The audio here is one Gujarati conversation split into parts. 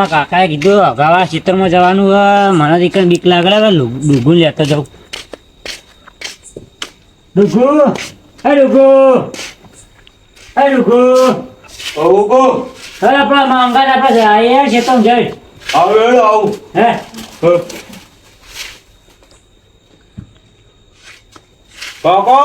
મારા કાકાએ કીધું અગાવા ખેતરમાં જવાનું મને દીકરા બીક લાગે હવે ડૂગું લેતો જાઉં. ડૂગું? હે ડૂગું? હે ડૂગું? આવું હે આપણા માંગા આપણે જાય ખેતરમાં જઈ આવું હેડો આવું. હે. કાકો?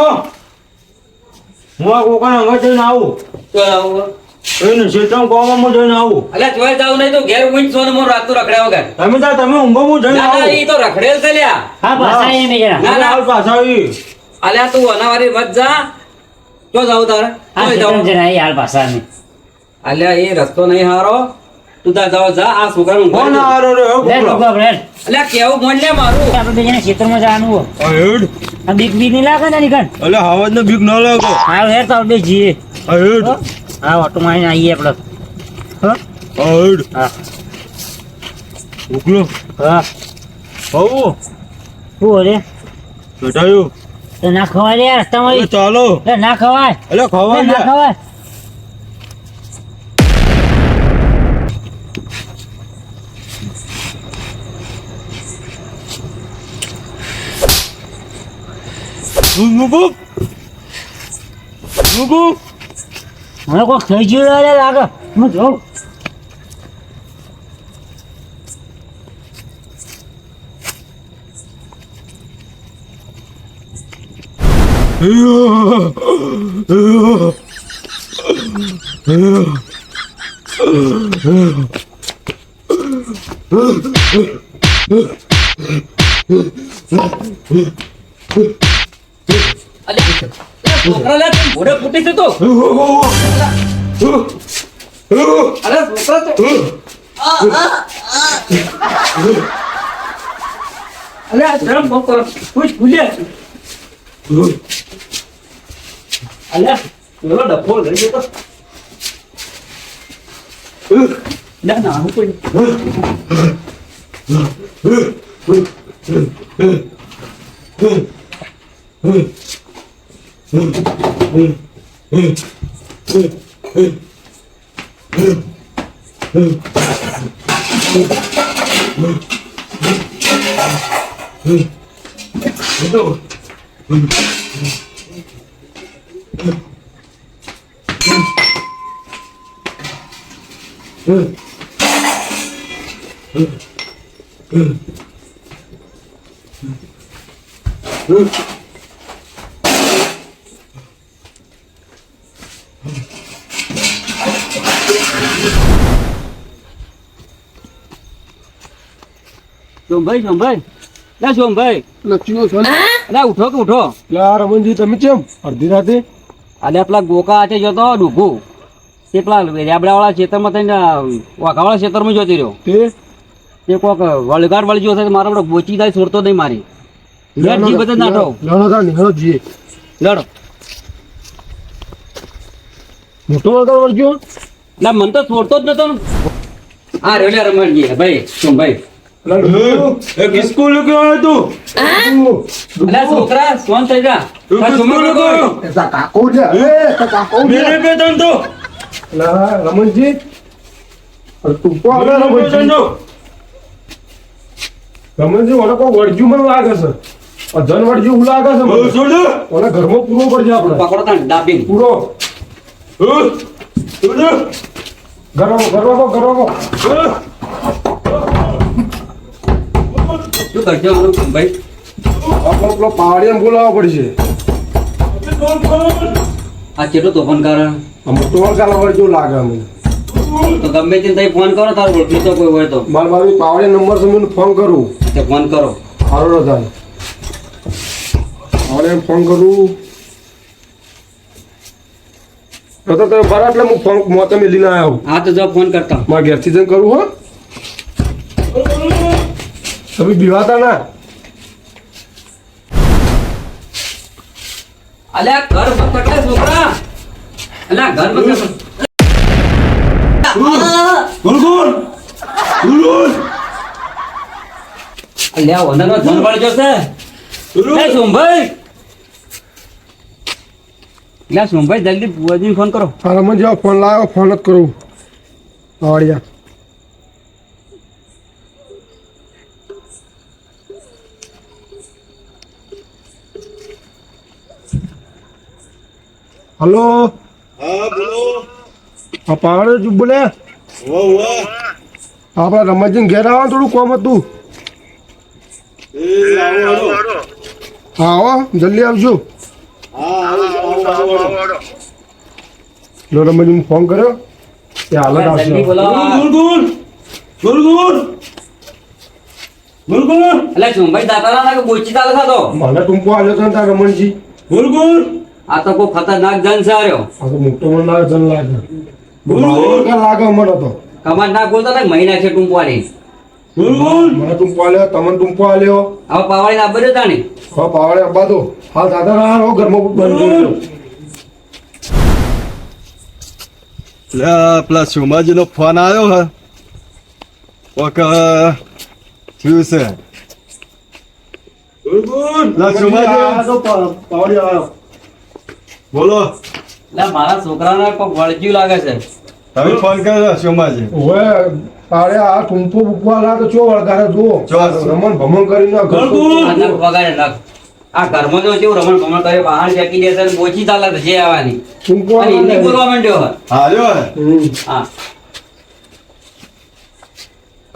હું આ કોકાના અંગત જઈને આવું. તો આવું. એને ક્ષેત્રમાં કોવામાં જઈને આવું. અલ્યા જોઈ જાવ નહીં તો ઘેર ઊંઘ સોન ને મોર રાતું રખડ્યા વગર. તમે જા તમે ઊંઘો હું જઈને ના ના આવું. ઈ તો રખડેલ છે લ્યા. હા પાછા એ મેં જરા ના, ના. પાછા ઈ અલ્યા તું અનાવારી મત જા. તો જાવ તારે. હા ખેતરમાં જાવ જરા હાલ પાછા અમે અલ્યા એ રસ્તો નહીં હારો. તું તા જાવ જા. આ છોકરાનું નું કોણ હારો રે હે. અલ્યા કેવું મોન લે મારું. આપણે બે જણા ખેતરમાં જવાનું હો આ હેડ. આ બીક બીક નહીં લાગે ને નીકળ અલ્યા હવાજ ને બીક ન લાગે. હા હેર તો બે હેડ. હો? ઓટો મારીને આવીએ આપણે. હો? હા. ઉકલો હા. આવું. શું અરે બેટાયું તો ના ખવાય રે રસ્તામાં ચાલો. ના ખવાય. અલે ખવાય ના ખવાય. મુકુ મુકુ મને કોઈ થઈ ગયું રે લાગે હું જોઉં. અલ્યા છોકરા લે ઘોડે ફૂટી છે તું? અલ્યા છોકરા તો અલ્યા ધરમ બહુ કરો. કુછ અલ્યા પેલો ડબ્બો લઈ જતો. ના ના હું કોઈ 으 સોમભાઈ સોમભાઈ. લે સોમભાઈ. લખ્યું છે અરે ઉઠો કે ઉઠો? લે રમણજી તમે કેમ? અડધી રાતે? અલ્યા પેલા ગોકા હાથે જતો ડૂગુ તે પેલા રેબડાવાળા ખેતરમાં થઈને વાઘાવાળા ખેતરમાં જતી રહ્યો. તે? તે કોક વળગાડ વળગ્યો હશે મારા આપણે બોચી જાય છોડતો નહીં મારી. લેટજી બધા નાટો. લડો તા નીકળો જઈએ લડો. મોટો વગર વળગ્યો ના મન તો છોડતો જ નતો ને. આ રેલે રમણજી ભાઈ સોમભાઈ. સ્કૂલ ગયો તું અલા છોકરા કોણ થઈ જા. સ્કૂલ ગયો કાકો છે. એ કાકો મેરે પે તન તો અલા રમણજી. તું કો આવે રમણજી. રમણજી ઓલા કો વળજુ મને લાગે છે. ધન વળજુ હું લાગે છે છોડ ઓલા ઘરમાં પૂરો પડજે આપણે. પકડો તાન ડાબી પૂરો. છોડ ગરવા ગરવા ગરવા શું કરજો હું ભાઈ? આપણો પેલો પાવાડીને બોલાવવો પડશે. આ કેટલો તોફાન કરે અમુક તોફાન કરવા પર જો લાગે અમને. તો ગમે તે તઈ ફોન કરો તારો ઓળખી તો કોઈ હોય તો. મારા બાબી પાવડી નંબર છે મને ફોન કરું. તે ફોન કરો. સારો હારો રજા પાવડીને ફોન કરું. તો તો બરા એટલે હું ફોન મોતે મેલીને આવ્યો. હા તો જો ફોન કરતા. મારા ઘેરથી જઈને કરું હો. તમે બીવાતા ના. અલ્યા ઘર પકડે છોકરા. અલ્યા ઘર અલ્યા વંદનો ધન પડ જોશે. સુંભાઈ એટલે સુંભાઈ જલ્દી બુવાજીને ફોન કરો. હા મને જેવો ફોન લાવ્યો ફોન જ કરું. આવડિયા હલો? હા બોલો. આ પાવડે ચૂપ બોલે? આપણે રમતજીને ઘેર આવવાનું થોડું કોમ હતું. હા આવો જલ્દી આવજો. લો રમતજીને ફોન કર્યો. એ હાલત આવશે. મને ટૂંકો આવ્યો હતો રમણજી. ગુલગુલ આ તો કોઈ ખતરનાક જન છે આર્યો. આ તો મોટો મને લાગે જન લાગે. બોલ, બોલ. મારે લાગે મને તો. કમાન ના બોલતો ને મહિના છે ટૂંપવાની. બોલ. મને ટુંપવા લ્યો તમને ટુંપવા લ્યો હવે પાવાળી ના બરે તાણી. હવે પાવાળી અબ્બા તો હાલ દાદા ના રહો ઘરમાં બંધ કરી દો. લે પેલા સોમાજીનો ફોન આવ્યો હે. ઓકે થયું છે. લે સોમાજી પાવડી આવ્યો. બોલો. એટલે મારા છોકરાને કોઈ વળગ્યું લાગે છે. તમે ફોન કર્યો સોમાજી ઓવે તારે આ ટૂંપો બુકવા લા તો ચો વળગારે જુઓ. જો. રમણ ભમણ કરીને આ ઘર વગાડે નાખ. આ ઘરમાં જો કેવું રમણ ભમણ કરે બહાર ફેંકી દેશે ને બોચી ચાલે છે જે આવવાની. અને હિન્દી બોલવા માંડ્યો હા હાર્યો હા.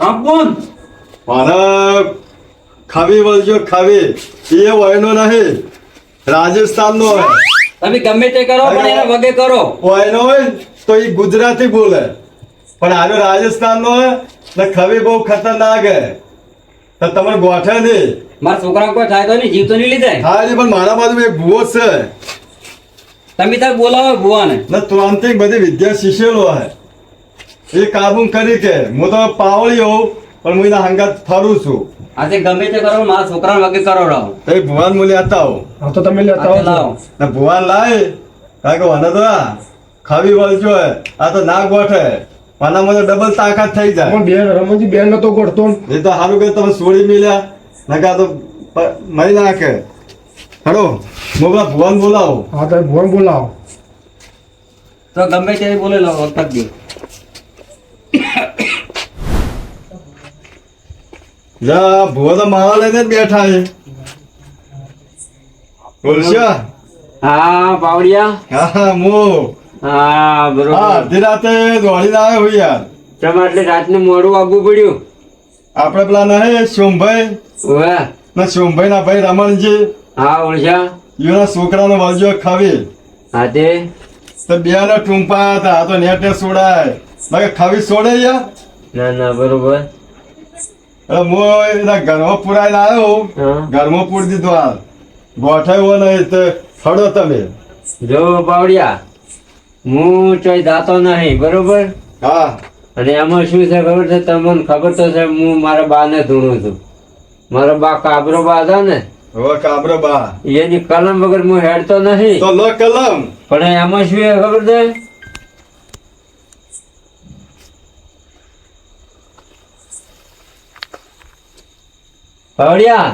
હા કોણ મને ખાવી વળજો ખાવી. એ વયનો નહીં. રાજસ્થાનનો હે તમે ગમે તે કરો પણ એને વગે કરો. કોઈનો તો એ ગુજરાતી બોલે. પણ આનો રાજસ્થાનનો ને ખવી બહુ ખતરનાક હે તો તમને ગોઠે નહીં. મારા છોકરા કોઈ થાય તો નહીં જીવ તો નહીં લીધે? હા જી, પણ મારા બાજુ એક ભૂવો છે. તમે તાર બોલાવો ભુવાને. ને તુરંતિક બધી વિદ્યા શીખેલો હે. એ કાબુ કરી કે હું તો પાવળી હોઉં પણ હું એના હંગાત ફરું છું. આજે ગમે તે કરો મારા છોકરાને વગે કરો રહો. તો એ ભુવાન મુલી હતા આવું. તો તમે લેતા આવો ને ભુવાન લાય કારણ કે મને તો આ ખાવી વળજો હે. આ તો ના ગોઠે. મને મને ડબલ તાકાત થઈ જાય. પણ બેન રમણજી બેન નતો ગોઠતો. એ તો સારું કે તમે છોડી મિલ્યા. નકા તો મરી નાખે. હેડો હું પેલા ભુવાન બોલાવો. હા તો ભુવાન બોલાવો. તો ગમે તે બોલે લો વખત દી. જા ભુવા તો માળા લઈને જ બેઠા છે. બોલશા હા પાવડિયા હા મો. હા બરોબર. અડધી રાતે દોડીને આવ્યો હું યાર. તમે એટલે રાતને મોડું આગવું પડ્યું? આપણે પેલા નહીં સોમભાઈ. ઓવે ના સોમભાઈ ના ભાઈ રમણજી. હા ઓળશા એના છોકરાનો વાલજો ખાવી. હા તે. તો બે ને ટૂંપા હતા તો નેટ ને સોડાય. બાકી ખાવી સોડે યાર. ના ના બરોબર. ઘરમાં પુરાઈને આવ્યો હા. ઘરમાં પૂરી દીધો હાલ ગોઠાયો નહીં તો ફળો તમે. જો બાવડિયા હું ચોઈ જાતો નહીં બરોબર? હા. અને એમાં શું છે ખબર છે? તમને ખબર તો છે હું મારા બાને ધૂણું છું. મારો બા કાબરો બા હતા ને? હવે કાબરો બા. એની કલમ વગર હું હેડતો નહીં. તો લો કલમ. પણ એમાં શું ખબર છે? પાવડિયા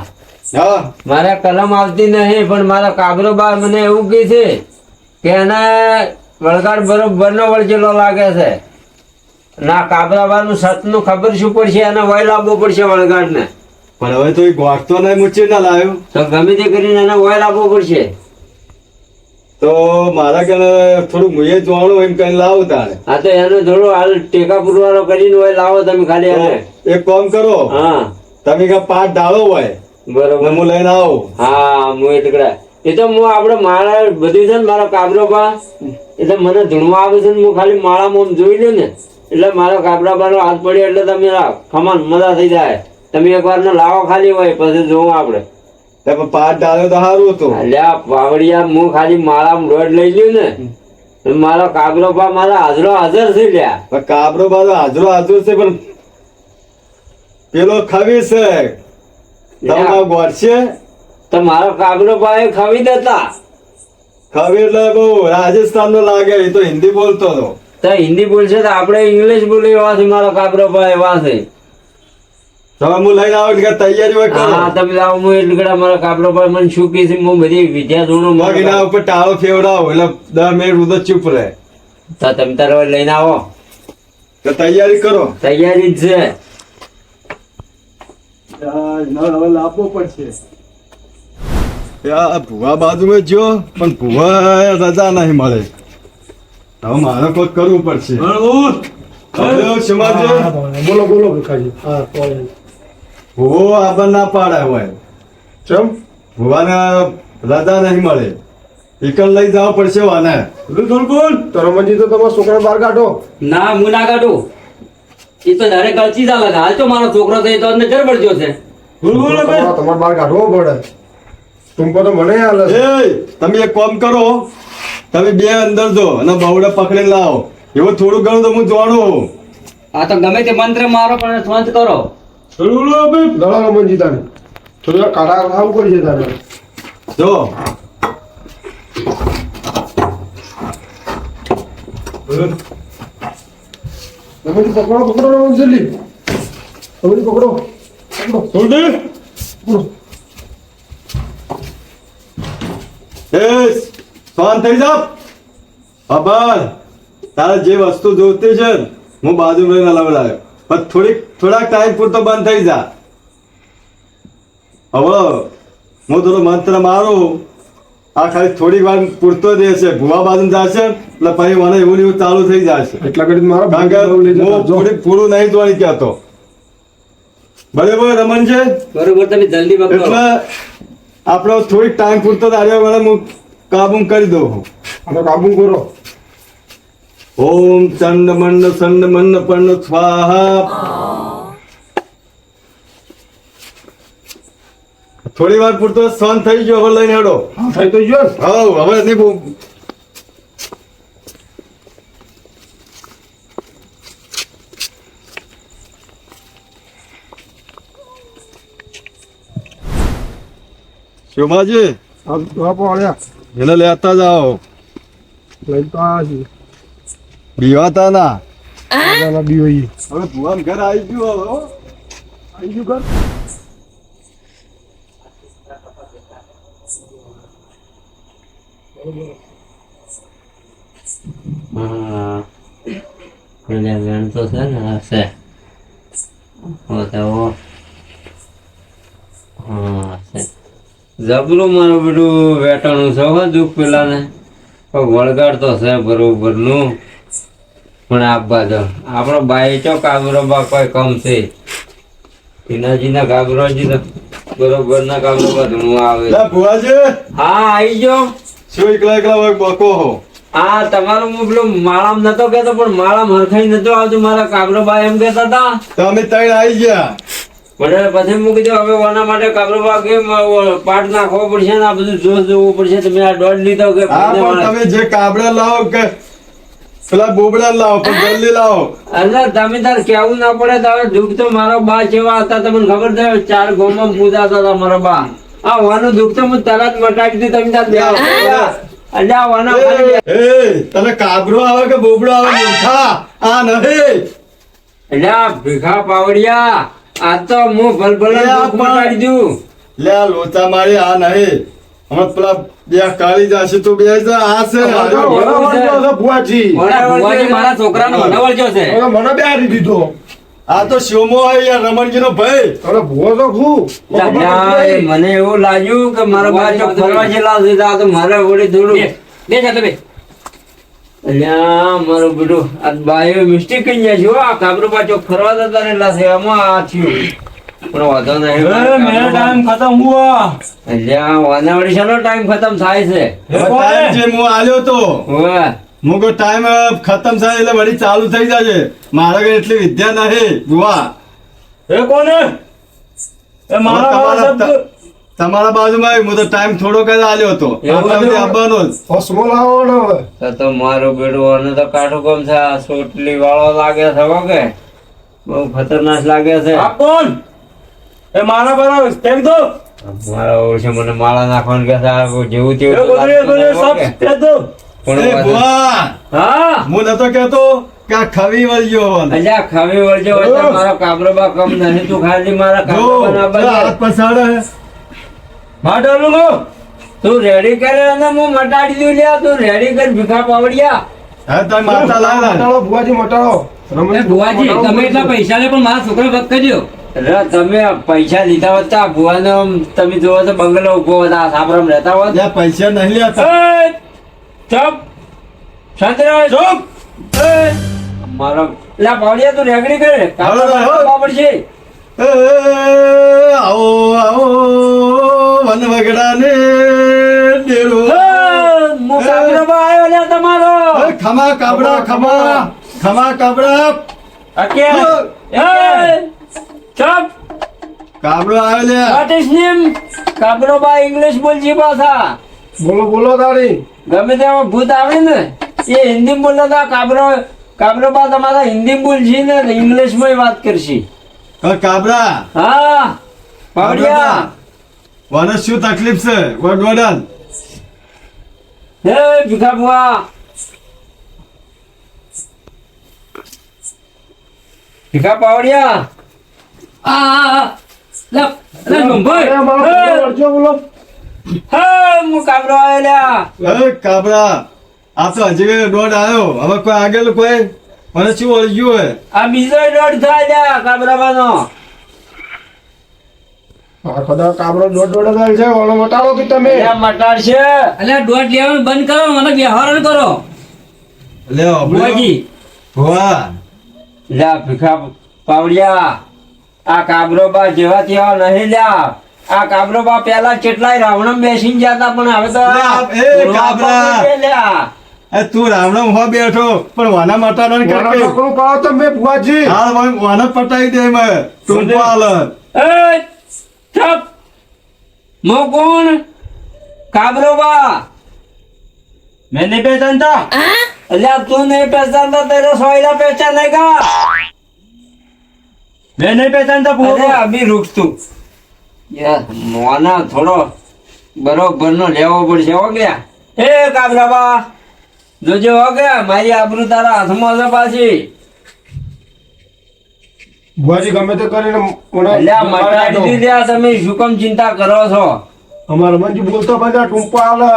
મારા કલમ આવતી નહીં પણ મારા કાગરો બા મને એવું કહે છે કે એને વળગાડ બરોબર નો વળગેલો લાગે છે. ના કાબરા બા નું સતનું ખબર શું પડશે? એને વય લાવવો પડશે વળગાડ ને પણ હવે તો એ ગોઠતો નહીં મૂચી ના લાવ્યો. તો ગમે તે કરીને એને વય લાવવો પડશે. તો મારા કે થોડું મુએ જોવાનું એમ કઈ લાવું તારે. આ તો એને થોડો હાલ ટેકા પુરવારો કરીને વય લાવો તમે ખાલી એક કામ કરો. હા. તમે કે પાઠ ડાળો હોય બરોબર. હું લઈને આવું. હા હું એ ટુકડા. એ તો હું આપણે મારા બધું છે ને મારો કાબરો બા એટલે મને ધૂણવા આવે છે ને હું ખાલી માળામાં મોમ જોઈ લઉં ને. એટલે મારો કાબરા બાનો હાથ પડ્યો એટલે તમે ખમાન મજા થઈ જાય. તમે એકવાર ને લાવો ખાલી હોય પછી જોવું આપણે. તે પણ પાઠ ડાળ્યો તો સારું હતું. અલ્યા પાવડિયા હું ખાલી માળા રોડ લઈ લ્યું ને. મારો કાબરો બા મારા હાજરો હાજર છે લ્યા. કાબરો બાજુ હાજરો હાજર છે પણ પેલો ખવી છે. તમારા ગોઠશે છે. તમારો કાગડો એ ખવી દેતા. ખવી એટલે બહુ રાજસ્થાન નો લાગે એ તો હિન્દી બોલતો હતો. તો હિન્દી બોલશે તો આપણે ઇંગ્લિશ બોલી એવા મારો કાગડો બા એવા તમે હું લઈને આવો એટલે કે તૈયારી હોય હા તમે લાવો હું એટલે કડા મારા કાપડો પર મને શું કહે છે હું બધી વિદ્યા જોણો મગ એના ઉપર ટાળો ફેવડાવો એટલે દસ મિનિટ ઉધર ચૂપ રહે. તો તમે તારો લઈને આવો. તો તૈયારી કરો. તૈયારી જ છે. હવે લાવવો પડશે. ભુવા બાજુમાં જો પણ ભુવા રજા નહીં મળે. હવે મારે કોઈ કરવું પડશે. બોલો બોલો ભીખાજી. હા આબર ના પાડે હોય ચમ? ભુવાને રજા નહીં મળે. એકલ લઈ જવા પડશે વાને. બળગુણ તો રમણજી તો તમારા છોકરા બહાર કાઢો. ના હું ના કાઢું. એ તો ડાયરેક્ટ કળચી ચાલે હાલ તો મારો છોકરો તો એ તો અંદર જરબડજો છે. તમારે તમારે બહાર કાઢવો પડે. ટૂંકો તો મને હાલ છે. એ તમે એક કામ કરો. તમે બે અંદર જો અને બહુડે પકડી લાવો. એવું થોડું ઘણું તો હું જોડું આ તો ગમે તે મંત્ર મારો પણ સ્વંત કરો. બળગુણ દળો રમણજી તાને થોડું કાઢા આવું કરી છે તારે. જો. રમણજી પકડો પકડો રમણજી જલ્દી રમણજી પકડો પકડો સોલ્ડે પકડો એ શાંત થઈ જા આભાર તારે જે વસ્તુ જોઈતી છે ને, હું બાજુ રહીને લવડાવ્યો પણ થોડીક થોડાક ટાઈમ પૂરતો બંધ થઈ જા હવે હું થોડો મંત્ર મારું આ ખાલી થોડીક વાર પૂરતો દે છે. ભૂવા બાજુ જશે એટલે પછી મને એવું એવું ચાલુ થઈ જશે એટલા કરી મારો હું થોડીક પૂરું નહીં જોવાની કહેતો. બરાબર રમન છે? બરોબર તમે જલ્દી એટલે આપણો થોડીક ટાઈમ પૂરતો તારે મને હું કાબુ કરી દઉં આનો કાબુ કરો. ઓમ ચંડ મંડ સંડ મંડ પણ સ્વાહા. થોડી વાર પૂરતો સહન થઈ ગયો હવે લઈને હેડો. થઈ તો ગયો હા હવે નહીં શિવમાજી એને લેતા જાઓ. બીવાતા ના. બીવાઈ હવે ભુવાન ઘર આવી ગયું હવે આવી ગયું ઘર? વેણ તો છે ને હશે. તો જબરું મારું બધું વેટાણું છે હો દુઃખ પેલા ને વળગાડતો છે બરોબરનું પણ આપવા દો આપણો બાઈ ચો કાબરો બા કોઈ કમ છે? ટીનાજી ના કાબરોજી તો બરોબર ના કાબરો બા ધૂણું આવે હા આવી ગયો. શું એકલા એકલા હોય બકો હો. આ તમારો હું પેલો માળામ નતો કેતો પણ માળામ હરખાઈ નતો આવતો. મારા કાબરોબા એમ કેતા હતા. તમે ત્રણ આવી ગયા. મને પછી મૂકી દો હવે ઓના માટે કાબરોબા કેમ અ, પાઠ નાખવો પડશે ને આ બધું જોશ જોવું પડશે. તમે આ દોઢ લીધો કે તમે જે કાબડા લાવો કે પેલા બોબડા લાવો પણ જલ્દી લાવો. અરે તમે તાર કેવું ના પડે તારે દુઃખ તો મારો બા જેવા હતા. તમને ખબર છે ચાર ગોમાં પૂજાતા હતા મારા બા. આ વાનું દુઃખ તો હું તરત મટાડી દીધું તમે તાર બે અલ્યા વાના ખાલી એ તને કાબરો આવે કે બોબડો આવે? મૂર્ખા આ નહીં. અલ્યા ભીખા પાવડિયા આ તો હું ભલભલ દુઃખ મટાડી દઉં. લે આ લોચા મારી આ નહીં. હમણાં પેલા બે કાળી જશે તો બે જા, આ છે ભુવાજી. ભુવાજી મારા છોકરાનો વળજો છે. મને બેહારી દીધો. આ તો હોય યાર રમણજી નો ભાઈ. અરે ભુવો તો ખું મને એવું લાગ્યું કે મારા ભાઈ ફરવા જેલા છે તો આ તો મારે વળી થોડું બે જા બે. અલ્યા મારો બેટું આ બાયો મિસ્ટેક કઈ ગયા છે હો. આ કાબરો બા ફરવા જતા ને લાસે આમાં આ થયું. પણ વાંધો નહીં એ મેરા ટાઈમ ખતમ હુઆ અલ્યા વાના ચાલો ટાઈમ ખતમ થાય છે? જે હું આલ્યો તો. હોવે. હું ટાઈમ ખતમ થાય એટલે વળી ચાલુ થઈ જશે મારા ઘરે એટલી વિદ્યા નહીં. બુવા એ કોને એ મારા તમારા તમારા બાજુમાં. હું તો ટાઈમ થોડો કઈ આલ્યો હતો. આવવાનો જ. ભસ્મો લાવો ને હવે? તો મારો બેડો અને તો કાઠું કોમ છે? આ સોટલી વાળો લાગે છે હો કે? બહુ ખતરનાક લાગે છે. આ કોણ? એ મારા બરાબર ફેંક તો મારા ઓળશે મને માળા નાખવાનું કે જેવું તેવું પણ એ વાંધો- બુવા હા? હું નતો કેતો કે ખવી વળગ્યો અલ્યા ખાવી વળજો મારો કાબરો બા કમ નહીં તું ખાલી મારા કાબરો ના પેલા હાથ બદલે. પછાડે. તું રેડી કરે અને હું મટાડી દઉં લ્યા તું રેડી કર ભીખા પાવડિયા. હા, તમે માથા લાવ્યા. મટાડો ભુવાજી મટાડો. ભુવાજી તમે એટલા પૈસા લે પણ મારા છોકરા વખત કર્યો. તમે પૈસા લીધા હોત ભુવાનો તમે જોવો તો બંગલો ઊભો હતા સાપરામ રહેતા હોત. પૈસા નહીં લેતા. ચૂપ શાંતિરાજ ચૂપ મારા લા પાવડિયા તું રેગડી કરે. હાલો, છે આવો આવો વન વગડાને ડેરો. હું આવ્યો લે તમારો. ખમા કાબડા ખમા ખમા કાબડા. અકે ચૂપ કાબડો આવ્યો લે વોટ ઇઝ નેમ કાબરોબા ઇંગ્લિશ બોલજી પાછા. બોલો બોલો તારી ગમે તેમાં ભૂત આવે ને એ હિન્દી બોલતા હતા કાબરો કાબરોબા તમારા હિન્દી બોલશી ને ઇંગ્લિશમાં વાત કરશી. કાબરા. હા પાવડિયા. વને શું તકલીફ છે? વડ હે ભીખાબુઆ ભીખા પાવડિયા. આ આ, આ. લે લે મારો બોલો. હે હું કાબરો આવ્યો લ્યા એ આ તો હજી દોઢ આવ્યો. હવે કોઈ આગળ કોઈ? મને શું વળગ્યું હે આ બીજો દોઢ થાય લ્યા ખોદા કાબરો દોઢ દોઢ હજાર છે ઓલો વટાડો કે તમે? મટાડ છે. અલ્યા દોઢ લેવાનું બંધ કરો મને વ્યવહાર કરો. લે બુઆજી ભુવા. લ્યા ભીખા પાવડિયા. આ કાબરોબા જેવા તેવા નહીં લ્યા. આ કાબરો બા પેલા કેટલાય રાવણમ બેસીને જતા પણ હવે તો એ કાબરા તું રાવણમ હો બેઠો પણ વાના માતાનો કરકે. છોકરું કહો તો મે ભુવાજી. હા વાના પટાઈ દે મે તું પાલ એ ચપ. મો કોણ? કાબરો બા. મેને તો અલ્યા તું નહીં પહેચાનતા તેરો સોયલા પહેચાનેગા મેં નહીં તો પૂરો અભી રૂક તું. મોના થોડો બરોબર નો લેવો પડશે ઓગ્યા એ કાબરાબા જોજો ઓગ્યા મારી આબરૂ તારા હાથમાં છે પાછી. ભુવાજી ગમે તે કરીને મટાડી દીધા તમે શું કમ ચિંતા કરો છો. અમારા મનજી બોલતો બધા ટૂંપા આલે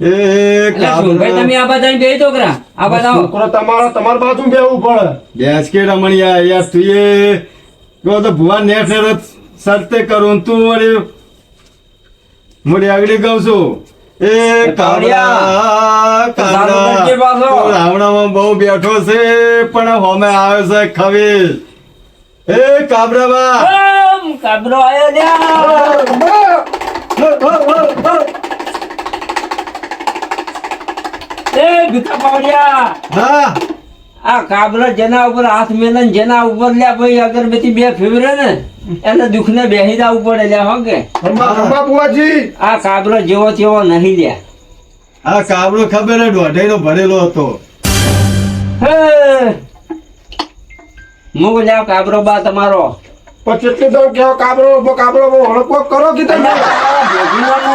એ ભાઈ તમે આ બધા બે તો છોકરા? આ બધા છોકરો તમારો તમાર બાજુ બેવું પડે. બેસ બેસકે રમણિયા યાર તું એ. તો ભુવા નેટ નેટ સરતે કરું તું વળી મોડી આગળ કહું છું. એ રાવણામાં બહુ બેઠો છે પણ હોમે આવે છે ખવી એ કાબરાબા કાબરો આયો એ ભીખા પાવડિયા. હા. આ કાબરો જેના ઉપર હાથ મેલન જેના ઉપર લ્યા ભાઈ અગરબત્તી બે ફેવરે ને. એને દુઃખને બેસી જવું પડે લ્યા હો કે? રમવા આ કાબરો જેવો તેવો નહીં લ્યા. આ કાબરો ખબર દોઢાઈ નો ભરેલો હતો. હે! લ્યા કાબરો બા તમારો. પછી તો કેવો કાબરો કાબરો ઊભો કરો કે તમે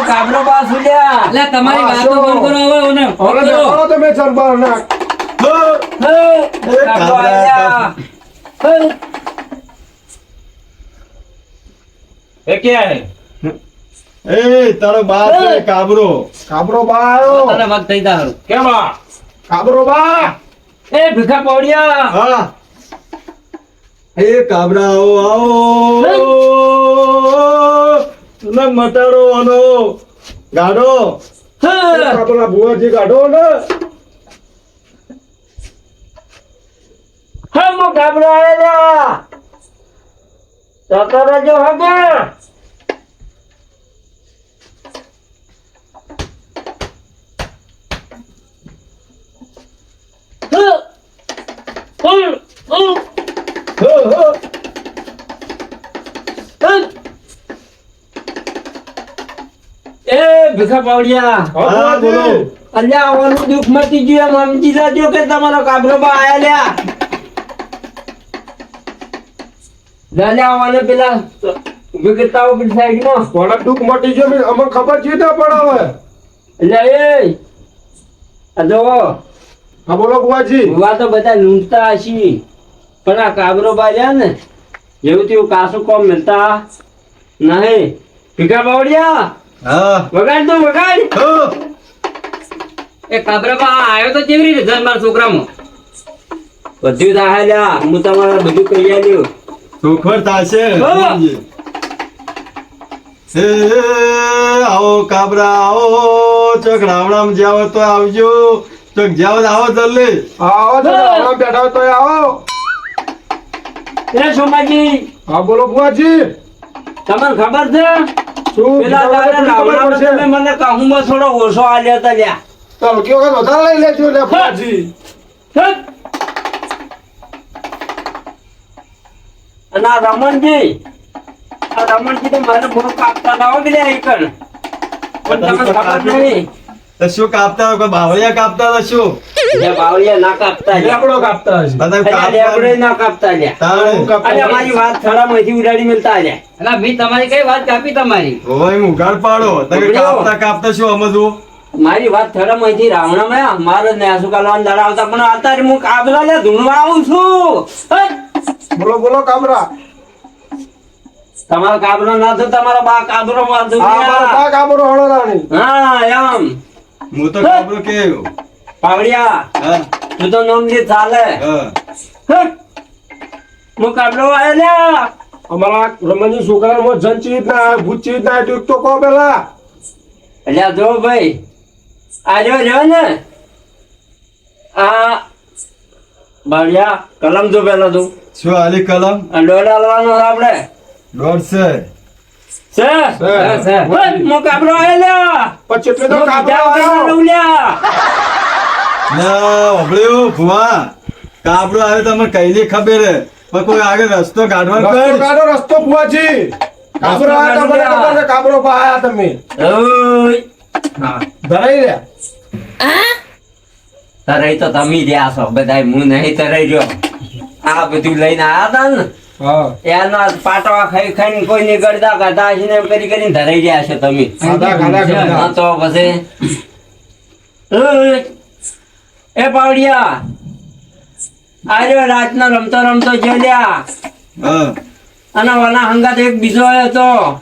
કાબરો બા શું લ્યા? અલ્યા તમારી વાતો બંધ કરો હવે ઓને. હવે બંધ કરો. બેસાડો તમે સરબાર ના હે, કાબરા, એ ક્યાં એ તારો બા કાબરો. કાબરો બા આયો તને વખત થઈ જા કેમ આ? કાબરો બા એ ભીખા પોડિયા હા. એ કાબરા આવો. આવો તને મટાડો આનો. ગાડો આપણા ભુવાજી ગાડો ને. હમ ગાબરા આવેલા. તો કરજો હગા. ભીખા પાવડિયા. બોલો. અલ્યા આવવાનું દુઃખ મટી ગયું એમ સમજી લેજો કે તમારો કાબરો બા લ્યા. આવવાને પેલા વિગતા ઉપર સાઈડમાં. કોને દુઃખ મટી જો બી અમને ખબર છે પણ હવે. એટલે એ જો હા બોલો ભૂવા તો બધા લૂંટતા હશી. પણ આ કાબરો બાજ્યા ને જેવું તેવું કાસું કોમ મિલતા નહીં. ભીખા બાવડિયા હા. વગાડ તો વગાડ. એ કાબરાબા આ આવ્યો તો કેવી રીતે જન્માર છોકરામાં? બધું થાય લ્યા હું તમારે બધું કહી આલ્યું. સુખવટ થશે. આવો કાબરા આવો ચોક રાવણામ જાવ તો આવજો. ચોક જાવ તો આવો જલ્દી. આવો તો બેઠા આવો. એ સોમાજી. હા બોલો બુઆજી તમને ખબર છે? શું? પેલા દાદા ખબર રાવણામાં? તમે મને કાહુમાં થોડો ઓછો આલ્યા હતા લ્યા. ચાલો કે વધારે લઈ લેજો લે બુઆજી અને આ રમણજી આ રમણજી તો મારે બહુ કાપતા ના હોય ઈ પણ તમને ખબર નહીં. તો શું કાપતા હોય? બાવળિયા કાપતા હતા શું? બાવળિયા ના કાપતા લેબડો કાપતા હશે. બધા કાપતા ના કાપતા લ્યા. તાણે. અલ્યા મારી વાત ઉડાડી મેલતા લ્યા. અલા મેં તમારી કઈ વાત કાપી તમારી? ઉઘાડ પાડો. તમે કાપતા કાપતા શું સમજવું? મારી વાત થડામાંથી રાવણામાં મારે નેસુ કાલવાના દાડા આવતા. પણ અત્યારે હું કાબલા લે ધૂણવા આવું છું. બોલો બોલો કાબરા. તમારો કાબરો ના તો તમારા બા કાબરો વાંધો આ મારો કાબરો હળો રાણી. હા એમ. હું તો કાબરો કેવું પાવડિયા તું તો નોમ લે ચાલે. હા. હટ. હું કાબરો આયો લ્યા અમારા રમણજી છોકરા મો જન ચીજ ના ભૂત ચીજ ના તો કહો પેલા. અલ્યા જો ભાઈ આ જો ને. આ બાવડિયા કલમ જો પેલા તું. શું આલી કલમ? આ દોડ હાલવાનો આપણે. દોડ છે. ના કાબરો આવે તમને કઈની ખબર. પણ કોઈ આગળ રસ્તો કાઢવાનો રસ્તો કર કાઢો રસ્તો બુઆજી કાબરો તમે. ધરાઈ રહ્યા. તરાઈ તો તમે રહ્યા છો બધા હું નહીં તરાઈ રહ્યો આ બધું લઈને આવ્યા હતા ને? હા. એના પાટવા ખાઈ ખાઈને કોઈ ની ગળદા ગાધા ને એમ કરી કરીને ધરાઈ રહ્યા છો તમે. તો પછી? એ પાવડિયા આર્યો રાતના રમતો રમતો હા. અને વાના હંગાત એક બીજો આવ્યો હતો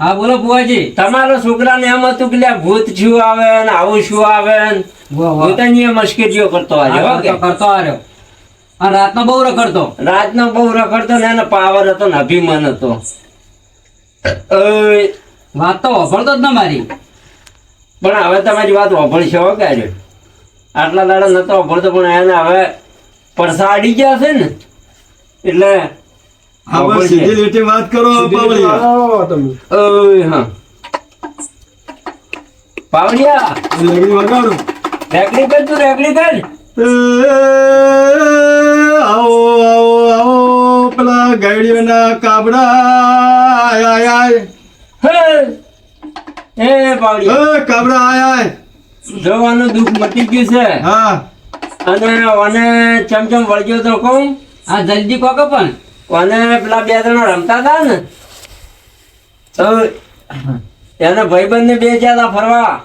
હા બોલો તમારો છોકરાને એમ હતું કે ભૂત શું આવે ને આવું શું આવે ભૂતની એ કરતો આવ્યો હો કે. કરતો આવ્યો. રાતનો બહુ રખડતો. રાતનો બહુ રખડતો ને એનો પાવર હતો ને અભિમાન હતો. વાત તો વફળતો જ ન મારી. પણ હવે તમારી વાત હો ક્યારે આટલા દાડા નતો વભળતો પણ એને હવે પડસા અડી ગયા છે ને એટલે. સીધી લીટી વાત કરો આવો તમે. ઓય, હા. પાવડિયા લગડી વગાડો. રેકડી કર તું રેકડી કર. આવો આવો આવો પેલા ગાડીઓના કાબડા આય આય આય. હે એ પાવડિયા. એ કાબડા આય આય. જોવાનું દુઃખ મટી ગયું છે. હા. અને ઓને ચમચમ વળગ્યો તો કહું આ જલ્દી કોક પણ. ઓને પેલા બે ત્રણ રમતા હતા ને? તો એના ભાઈબંધ ને બે ગયા હતા ફરવા.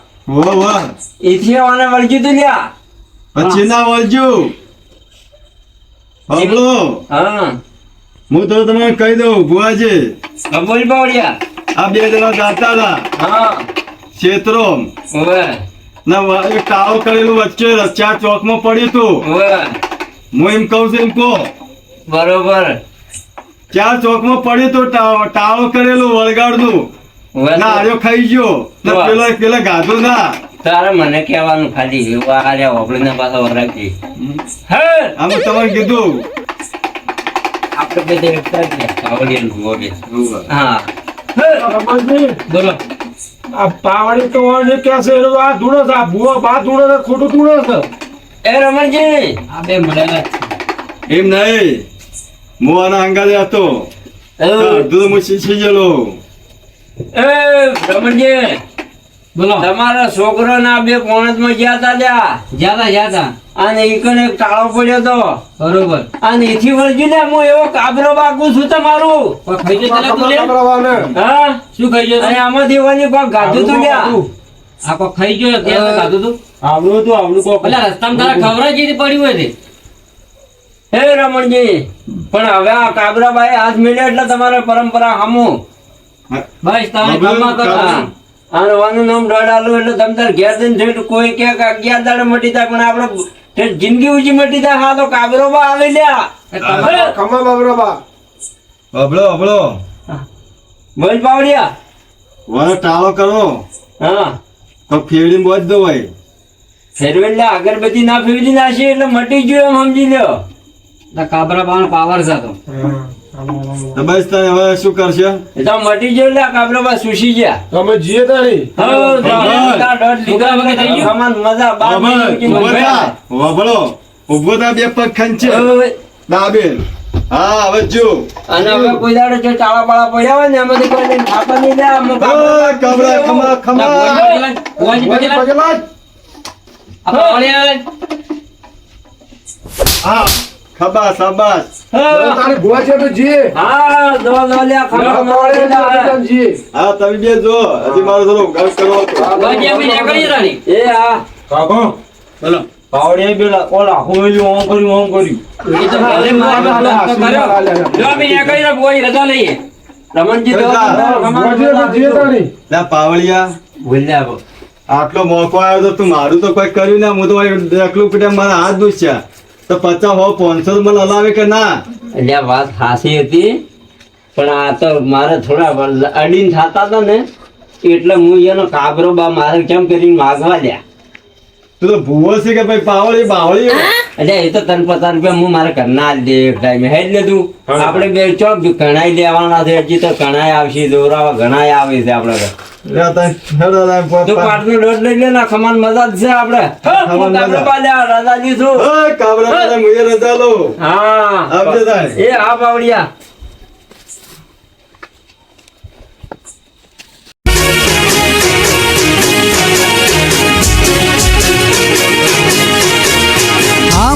એથી ઓને વળગ્યું તું લ્યા. પછી ના વળજો હબળો. હા. હું તો તમને કહી દઉં ભુવાજી હા, બોલ પાવડિયા આ બે જણા જાતા હતા હા. ક્ષેત્રો ઓવે ના એક ટાળો કરેલું વચ્ચે ચાર ચોકમાં પડ્યું તું. હું એમ કહું છું એમ કહો. બરોબર. ચાર ચોકમાં પડ્યું ટા- ટાળો કરેલું વળગાડનું. ના આર્યો ખાઈ ગયો. ને વાહ. પેલા ગાધો ના. તારે મને કહેવાનું ખાલી એવું આ ઓપડીને પાછા વરાગી હે? આમાં તમારે કીધું. આપણે બે જુઓ બે હા. બોલો. આ પાવડી તો ઓને કે છે? એનો આ ધૂણો છે. આ ભૂવો બા ધૂણો છે ખોટું ધૂણો છે. એ રમણજી. આ બે મળેલા એમ નહીં. હું આના અંગારે હતો. એ, અડધું તો હું શીખી ગયેલો એ રમણજી. બોલો. તમારા છોકરો ના બે પોણસમાં ગયા તા લ્યા. જ્યાતા જ્યાતા અને ઈકન એક ટાળો પડ્યો તો. બરોબર. અને એથી વળગી ને હું એવો કાબરો બાકુ છું તમારું. ખાઈ ગયો તને તું લે કાબરાવાને. હા? શું ખાઈ ગયો અને આમાં દેવાની ઓની ગાધું તું લ્યા. આ કોઈ ખાઈ ગયો ત્યાં ગાધું તું? આવડું હતું આવડું કોક. એટલે રસ્તામાં તારા ખવરા જેથી પડ્યું હોય તે. હે રમણજી પણ હવે આ કાબરાબાઈ હાથ મેળ્યા એટલે તમારે પરંપરા હમું. બસ તમે અને વાનું નામ રડાલું એટલે તમે તાર ઘેર જઈને ઠેઠ કોઈ કે કે અગિયાર દાડે મટી થાય પણ આપણે ઠેઠ જિંદગી ઊંચી મટી થાય હા તો કાબરો બા આવી લ્યા. ખમા બાબરો બા બબળો અબળો બોલ પાવડિયા. વનો ટાળો કરો. હા. તો ફેરડી બોજ દો ભાઈ. ફેરવે એટલે અગરબત્તી ના ફેરવી નાખી એટલે મટી ગયું એમ સમજી લ્યો. કાબરા બાનો પાવર છે તો. તો બસ હવે શું કરશે? તો મટી ગયું એટલે કાબરો બા સુસી ગયા. તમે જીએ મજા બાર વબળો. ઊભો બે પગ ખંચે. દાબેલ. હા હવે જો. અને હવે કોઈ દાડો જો ચાળા બાળા પડ્યા હોય ને એમાંથી કોઈ લઈને નહીં લે પગેલા. હા. ખબા શાબાશ તારે ગોવા છે તો જી. હા દો દો લે ખબર મારેલા. એટલે હા તમે બે જો. હજી મારો થોડો ગલ કરો હતો. ભુવાજી અમે નીકળીએ રાણી. એ હા. કાકો બોલો. પાવડિયા બેલા ઓલા હોયલું ઓમ કર્યું ઓમ કર્યું. એ તો ભલે મારા કર્યો. જો અમે નીકળીએ કોઈ રજા લઈએ. રમણજી તો લા પાવળિયા. ભૂલ્યા બો. આટલો મોકો આવ્યો તો તું મારું તો કોઈ કર્યું ના હું તો એકલું પીટે મારા હાથ દુસ્યા તો પચાસ હો પાંચસો મને હલાવે કે ના? એટલે આ વાત ખાસી હતી. પણ આ તો મારે થોડા અડીન થતા હતા ને એટલે હું એનો કાબરો બા મારે કેમ કરીને માગવા લ્યા. તું તો ભૂવો છે કે ભાઈ પાવળી બાવળી? એટલે એ તો તન પચાસ રૂપિયા હું મારે કરના જ દે એક ટાઈમે. જ ને તું. આપણે બે ચોક કણાઈ લેવાના છે હજી તો કણાઈ આવશે દોરાવા ઘણાય આવે છે આપણે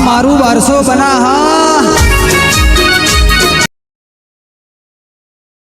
મારું વારસો બના હા